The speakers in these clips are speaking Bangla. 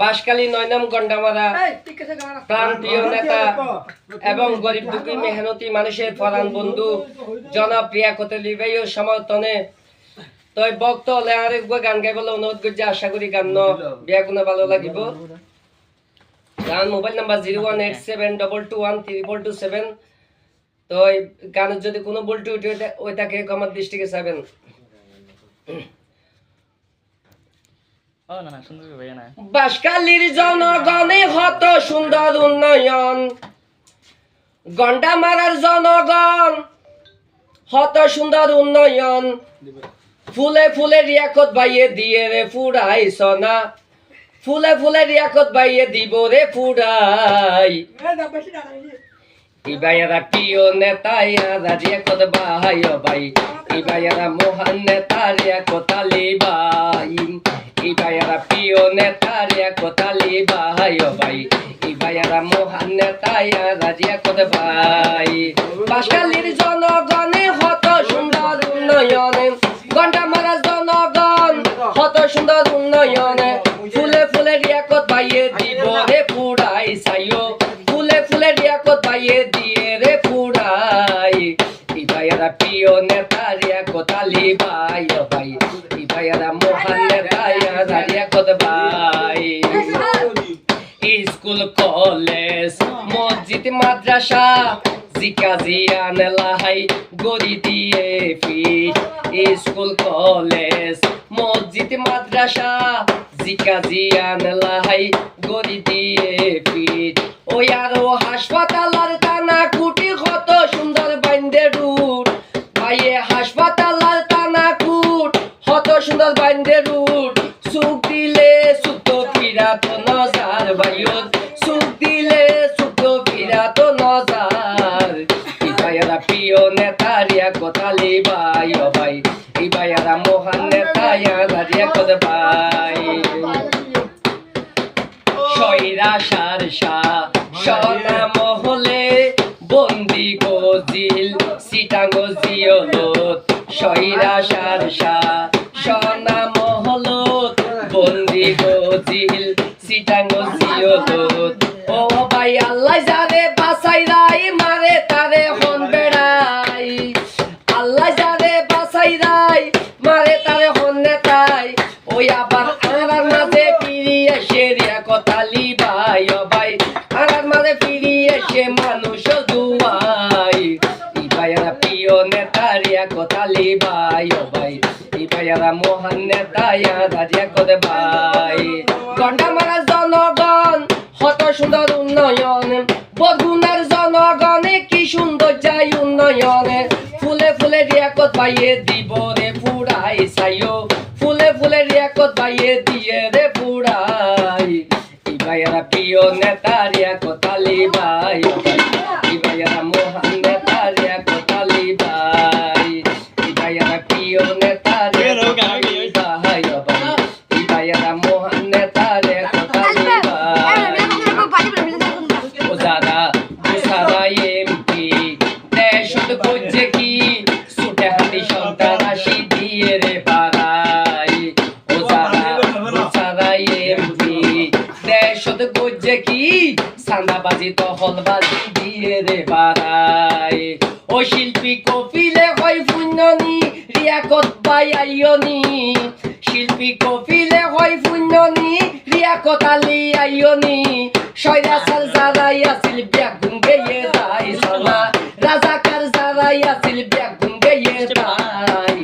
বাসকালী নয়নাম গন্ডামারা প্রান্তীয় নেতা এবং গরিব দুঃখী মেহনতি মানুষের প্রধান বন্ধু জনপ্রিয়া কতলি ভাইও সমর্থনে। তই বক্ত লেহারে গান গাইবলৈ অনুরোধ করছি আশা করি গান ন বিয়া কোনো ভালো লাগিব। গান mobile number zero one eight seven double two one triple two seven তো গানের যদি কোনো বলটু উঠে ওই তাকে আমার দৃষ্টিকে চাবেন ও না না সুন্দর করে ভাইয়া না বাসকালির জনগণে হত সুন্দর উন্নয়ন। গন্ডা মারার জনগণ হত সুন্দর উন্নয়ন। ফুলে ফুলে রিয়াকত বাইয়ে দিয়ে রে ফুরাই সনা ফুলে ফুলে রিয়াকত বাইয়ে দিব রে ফুরাই ইবাইয়ারা প্রিয় নেতা ইয়ারা রিয়াকত বাহাই ভাই। ইবাইয়ারা মহান নেতা রিয়াকত আলী ভাই ইবাইয়ারা প্রিয় নেতা রিয়াকত আলী ভাই ভাই ইবাইয়ারা মহান ইয়ারা রিয়াকত ভাই বাসকালির জনগণে হত সুন্দর উন্নয়নে ঘণ্টা মারার জনগণ হত সুন্দর উন্নয়নে ফুলে ফুলে রিয়াকত বাইয়ে দিব রে পুরাই সাইও ফুলে ফুলে রিয়াকত বাইয়ে দিয়ে রে পুরাই ইবাইয়ারা প্রিয় নেতা রিয়াকত আলী ভাই ভাই ইবাইয়ারা মহান নেতা রিয়াকত ভাই স্কুল কলেজ মসজিদ মাদ্রাসা জিকা জিয়ান লাহাই গড়ি দিয়ে ফিট স্কুল, কলেজ, মসজিদ, মাদ্রাসা, জিকা জিয়ান গড়ি দিয়ে ফিট ওই আরও হাসপাতালার টানা কুটি কত সুন্দর বাইন্দে রুট। ভাইয়ে, হাসপাতালার টানা কুট, কত সুন্দর বাইন্দে রুট। সুখ দিলে সুখ ফিরাত নজার ভাইয়ত সুখ দিলে ফিরাত নজার। ইবায়ারা প্রিয় নেতা, রিয়া কথালি ভাই ও ভাই। ইবায়ারা মহান নেতা, ইয়ারা ভাই। সৈরা সারসা, সনা মহলে বন্দি গজিল, সিটাঙ্গ জিয়লত। সৈরা সারসা, সনা মহলত, বন্দি গজিল, সিটাঙ্গ জিয়লত। আল্লাহ যারে বাসাই রাই, মারে তারে হন বেড়াই রিয়া কথালি ভাই ই প্রিয় নেতা রিয়া কথালি ভাই ও ভাই। ই ভাইয়ারা মহান নেতা ইয়ারা কদে ভাই। গন্ডা সুন্দর উন্নয়ন জনগণে কি সুন্দর উন্নয়নে। ফুলে ফুলে রিয়াকত পাইয়ে দিব রে পুরাই ফুলে ফুলে রিয়াকত পাইয়ে দিয়ে রে পুরাই ইবাইয়ারা প্রিয় নেতা, রিয়াকত আলী করছে কি? সান্দাবাজি তহলবাজি দিয়ে রে বাড়াই ও শিল্পী কপিলে হয় পুণ্যনি রিয়াকত বাই আইয়নি। শিল্পী কপিলে হয় পুণ্যনি রিয়াকত আলী আইয়নি। সয়রা সাল যারাই আছিল ব্যাগুন গেয়ে তাই সালা। রাজাকার যারাই আছিল ব্যাগুন গেয়ে তাই।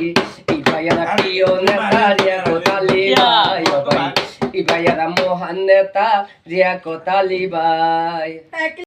ইবাইয়ারা প্রিয় ভাই আর মহান নেতা রিয়া কোতালি ভাই